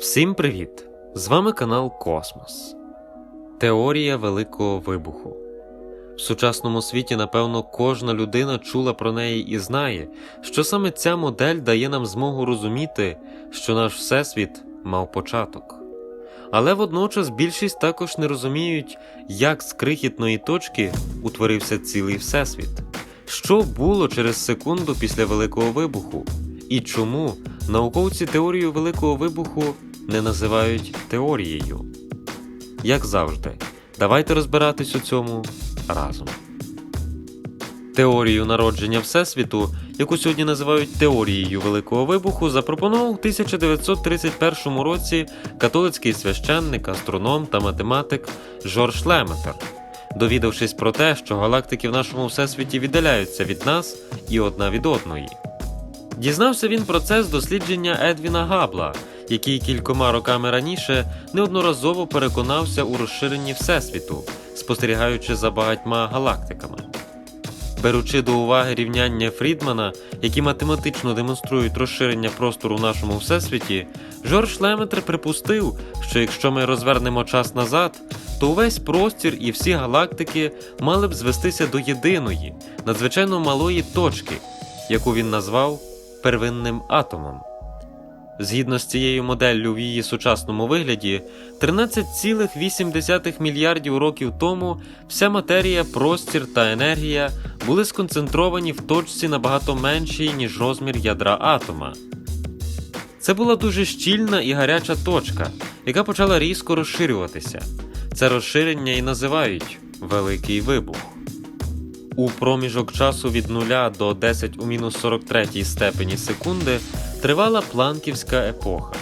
Всім привіт! З вами канал Космос. Теорія Великого Вибуху. В сучасному світі, напевно, кожна людина чула про неї і знає, що саме ця модель дає нам змогу розуміти, що наш Всесвіт мав початок. Але водночас більшість також не розуміють, як з крихітної точки утворився цілий Всесвіт, що було через секунду після Великого Вибуху, і чому науковці теорію Великого Вибуху не називають теорією. Як завжди, давайте розбиратись у цьому разом. Теорію народження Всесвіту, яку сьогодні називають теорією Великого Вибуху, запропонував у 1931 році католицький священник, астроном та математик Жорж Леметер, довідавшись про те, що галактики в нашому всесвіті віддаляються від нас і одна від одної. Дізнався він про це з дослідження Едвіна Габла, який кількома роками раніше неодноразово переконався у розширенні Всесвіту, спостерігаючи за багатьма галактиками. Беручи до уваги рівняння Фрідмана, які математично демонструють розширення простору в нашому всесвіті, Жорж Леметр припустив, що якщо ми розвернемо час назад, то увесь простір і всі галактики мали б звестися до єдиної, надзвичайно малої точки, яку він назвав первинним атомом. Згідно з цією моделлю в її сучасному вигляді, 13,8 мільярдів років тому вся матерія, простір та енергія були сконцентровані в точці набагато меншій, ніж розмір ядра атома. Це була дуже щільна і гаряча точка, яка почала різко розширюватися. Це розширення і називають Великий Вибух. У проміжок часу від 0 до 10 у мінус 43 степені секунди тривала планківська епоха.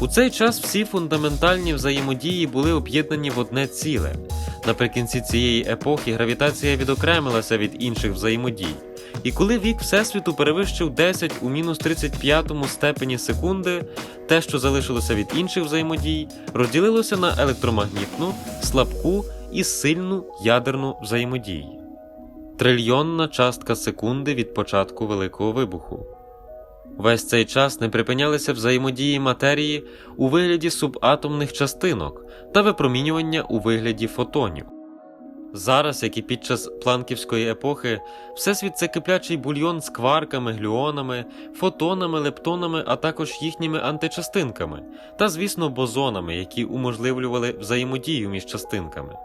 У цей час всі фундаментальні взаємодії були об'єднані в одне ціле. Наприкінці цієї епохи гравітація відокремилася від інших взаємодій. І коли вік Всесвіту перевищив 10 у мінус 35 степені секунди, те, що залишилося від інших взаємодій, розділилося на електромагнітну, слабку і сильну ядерну взаємодії. Трильйонна частка секунди від початку Великого вибуху. Весь цей час не припинялися взаємодії матерії у вигляді субатомних частинок та випромінювання у вигляді фотонів. Зараз, як і під час планківської епохи, всесвіт це киплячий бульйон з кварками, глюонами, фотонами, лептонами, а також їхніми античастинками та, звісно, бозонами, які уможливлювали взаємодію між частинками.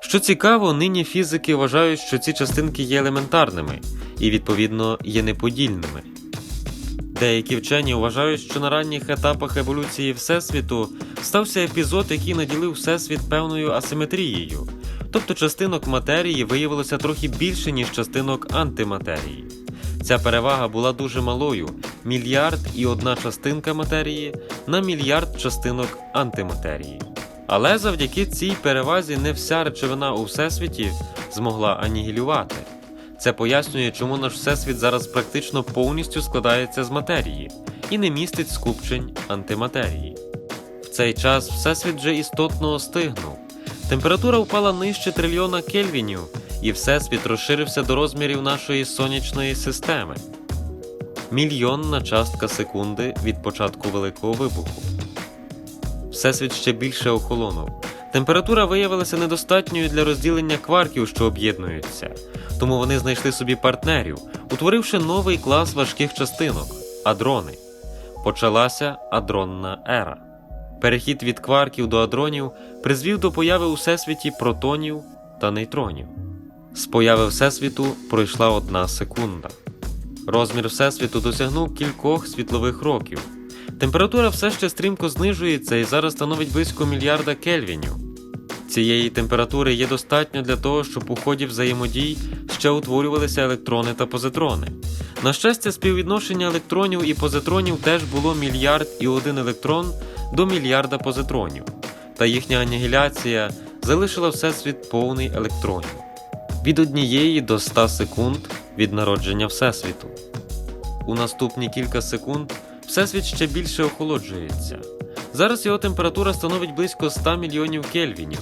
Що цікаво, нині фізики вважають, що ці частинки є елементарними і, відповідно, є неподільними. Деякі вчені вважають, що на ранніх етапах еволюції Всесвіту стався епізод, який наділив Всесвіт певною асиметрією, тобто частинок матерії виявилося трохи більше, ніж частинок антиматерії. Ця перевага була дуже малою мільярд і одна частинка матерії на мільярд частинок антиматерії. Але завдяки цій перевазі не вся речовина у всесвіті змогла анігілювати. Це пояснює, чому наш всесвіт зараз практично повністю складається з матерії і не містить скупчень антиматерії. В цей час всесвіт вже істотно остигнув. Температура впала нижче трильйона кельвінів, і всесвіт розширився до розмірів нашої сонячної системи. Мільйонна частка секунди від початку Великого вибуху. Всесвіт ще більше охолонув. Температура виявилася недостатньою для розділення кварків, що об'єднуються, тому вони знайшли собі партнерів, утворивши новий клас важких частинок адрони. Почалася адронна ера. Перехід від кварків до адронів призвів до появи у всесвіті протонів та нейтронів. З появи Всесвіту пройшла одна секунда. Розмір Всесвіту досягнув кількох світлових років. Температура все ще стрімко знижується і зараз становить близько мільярда кельвінів. Цієї температури є достатньо для того, щоб у ході взаємодій ще утворювалися електрони та позитрони. На щастя, співвідношення електронів і позитронів теж було мільярд і один електрон до мільярда позитронів, та їхня анігіляція залишила всесвіт повний електронів від однієї до 100 секунд від народження Всесвіту. У наступні кілька секунд Всесвіт ще більше охолоджується. Зараз його температура становить близько 100 мільйонів кельвінів.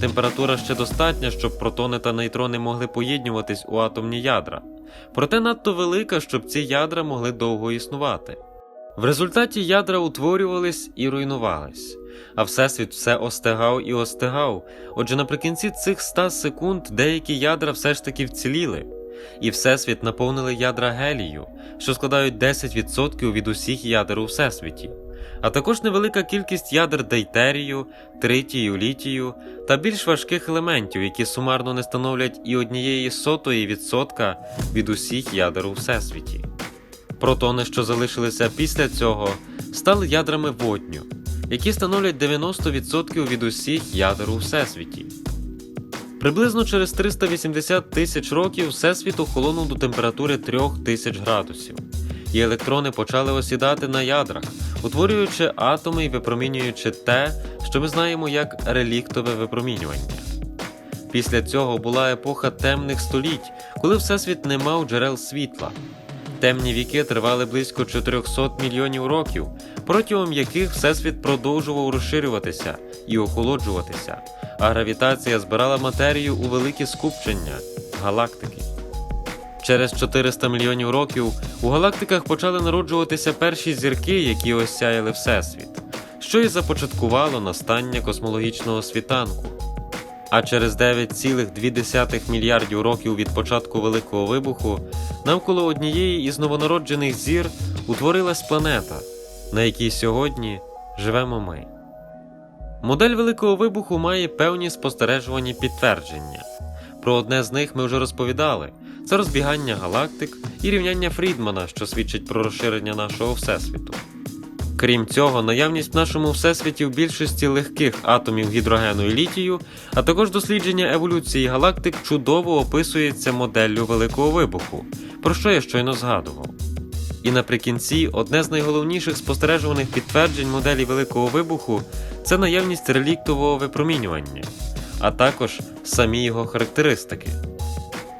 Температура ще достатня, щоб протони та нейтрони могли поєднюватись у атомні ядра, проте надто велика, щоб ці ядра могли довго існувати. В результаті ядра утворювались і руйнувались, а Всесвіт все остигав і остигав. Отже, наприкінці цих 100 секунд деякі ядра все ж таки вціліли, і Всесвіт наповнили ядра гелію, що складають 10% від усіх ядер у Всесвіті, а також невелика кількість ядер дейтерію, тритію, літію та більш важких елементів, які сумарно не становлять і однієї сотої відсотка від усіх ядер у Всесвіті. Протони, що залишилися після цього, стали ядрами водню, які становлять 90% від усіх ядер у Всесвіті. Приблизно через 380 тисяч років Всесвіт охолонув до температури 3000 градусів, і електрони почали осідати на ядрах, утворюючи атоми і випромінюючи те, що ми знаємо як реліктове випромінювання. Після цього була епоха темних століть, коли Всесвіт не мав джерел світла. Темні віки тривали близько 400 мільйонів років, протягом яких Всесвіт продовжував розширюватися і охолоджуватися, а гравітація збирала матерію у великі скупчення галактики. Через 400 мільйонів років у галактиках почали народжуватися перші зірки, які осяяли Всесвіт, що і започаткувало настання космологічного світанку. А через 9,2 мільярдів років від початку Великого вибуху навколо однієї із новонароджених зір утворилась планета, на якій сьогодні живемо ми. Модель Великого вибуху має певні спостережувані підтвердження. Про одне з них ми вже розповідали: це розбігання галактик і рівняння Фрідмана, що свідчить про розширення нашого Всесвіту. Крім цього, наявність в нашому всесвіті в більшості легких атомів гідрогену і літію, а також дослідження еволюції галактик чудово описується моделлю Великого вибуху, про що я щойно згадував. І наприкінці одне з найголовніших спостережуваних підтверджень моделі Великого вибуху це наявність реліктового випромінювання, а також самі його характеристики.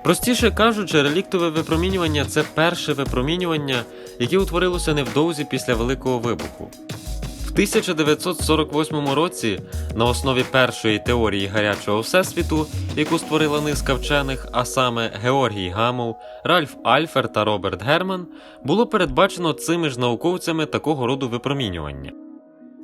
Простіше кажучи, реліктове випромінювання це перше випромінювання, яке утворилося невдовзі після Великого вибуху. В 1948 році на основі першої теорії гарячого всесвіту, яку створила низка вчених, а саме Георгій Гамов, Ральф Альфер та Роберт Герман, було передбачено цими ж науковцями такого роду випромінювання.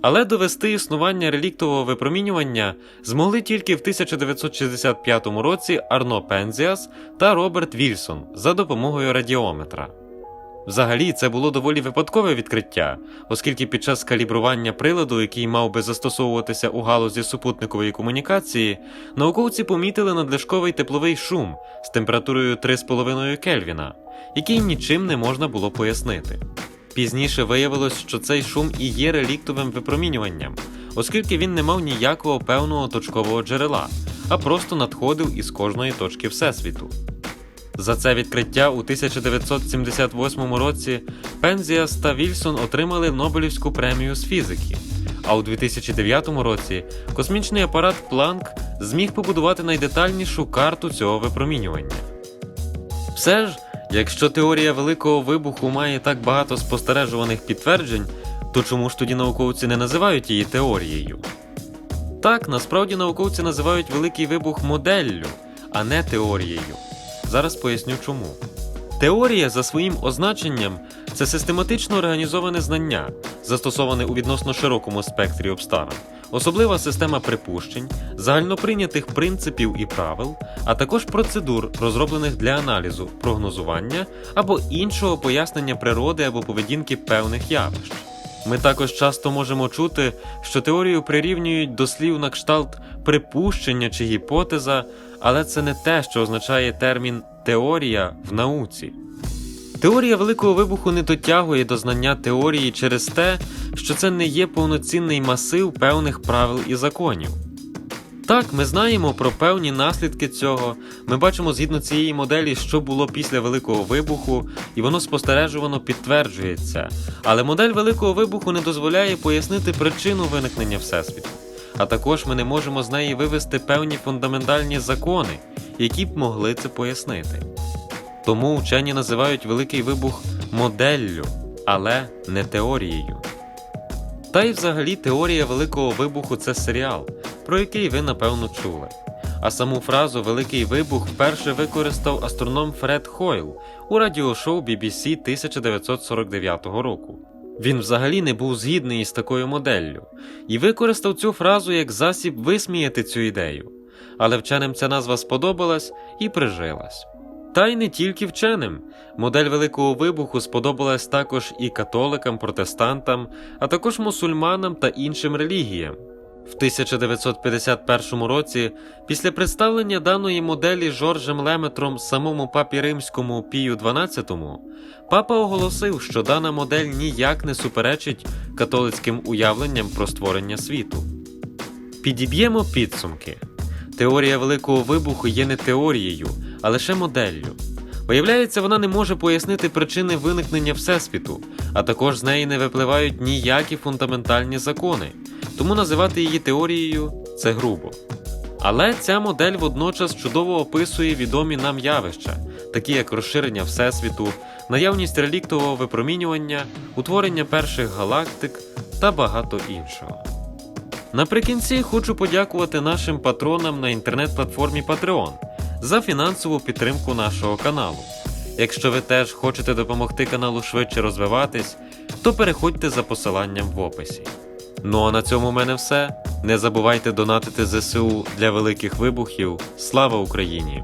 Але довести існування реліктового випромінювання змогли тільки в 1965 році Арно Пензіас та Роберт Вільсон за допомогою радіометра. Взагалі, це було доволі випадкове відкриття, оскільки під час калібрування приладу, який мав би застосовуватися у галузі супутникової комунікації, науковці помітили надлишковий тепловий шум з температурою 3,5 Кельвіна, який нічим не можна було пояснити. Пізніше виявилось, що цей шум і є реліктовим випромінюванням, оскільки він не мав ніякого певного точкового джерела, а просто надходив із кожної точки Всесвіту. За це відкриття у 1978 році Пензіас та Вільсон отримали Нобелівську премію з фізики. А у 2009 році космічний апарат Планк зміг побудувати найдетальнішу карту цього випромінювання. Все ж, якщо теорія Великого вибуху має так багато спостережуваних підтверджень, то чому ж тоді науковці не називають її теорією? Так, насправді науковці називають Великий вибух моделлю, а не теорією. Зараз поясню чому. Теорія за своїм означенням це систематично організоване знання, застосоване у відносно широкому спектрі обставин, особлива система припущень, загальноприйнятих принципів і правил, а також процедур, розроблених для аналізу, прогнозування або іншого пояснення природи або поведінки певних явищ. Ми також часто можемо чути, що теорію прирівнюють до слів на кшталт припущення чи гіпотеза, але це не те, що означає термін теорія в науці. Теорія Великого вибуху не дотягує до знання теорії через те, що це не є повноцінний масив певних правил і законів. Так, ми знаємо про певні наслідки цього. Ми бачимо згідно цієї моделі, що було після Великого вибуху, і воно спостережувано підтверджується. Але модель Великого вибуху не дозволяє пояснити причину виникнення Всесвіту. А також ми не можемо з неї вивести певні фундаментальні закони, які б могли це пояснити. Тому вчені називають Великий вибух моделлю, але не теорією. Та й взагалі теорія Великого вибуху це серіал, про який ви напевно чули. А саму фразу Великий вибух вперше використав астроном Фред Хойл у радіошоу BBC 1949 року. Він взагалі не був згідний із такою моделлю і використав цю фразу як засіб висміяти цю ідею. Але вченим ця назва сподобалась і прижилась. Та й не тільки вченим. Модель Великого Вибуху сподобалась також і католикам, протестантам, а також мусульманам та іншим релігіям. В 1951 році, після представлення даної моделі Жоржем Леметром самому папі римському Пію XII, папа оголосив, що дана модель ніяк не суперечить католицьким уявленням про створення світу. Підіб'ємо підсумки. Теорія Великого Вибуху є не теорією, а лише моделлю. Виявляється, вона не може пояснити причини виникнення Всесвіту, а також з неї не випливають ніякі фундаментальні закони, тому називати її теорією це грубо. Але ця модель водночас чудово описує відомі нам явища, такі як розширення Всесвіту, наявність реліктового випромінювання, утворення перших галактик та багато іншого. Наприкінці хочу подякувати нашим патронам на інтернет-платформі Patreon за фінансову підтримку нашого каналу. Якщо ви теж хочете допомогти каналу швидше розвиватись, то переходьте за посиланням в описі. Ну а на цьому в мене все. Не забувайте донатити ЗСУ для великих вибухів. Слава Україні!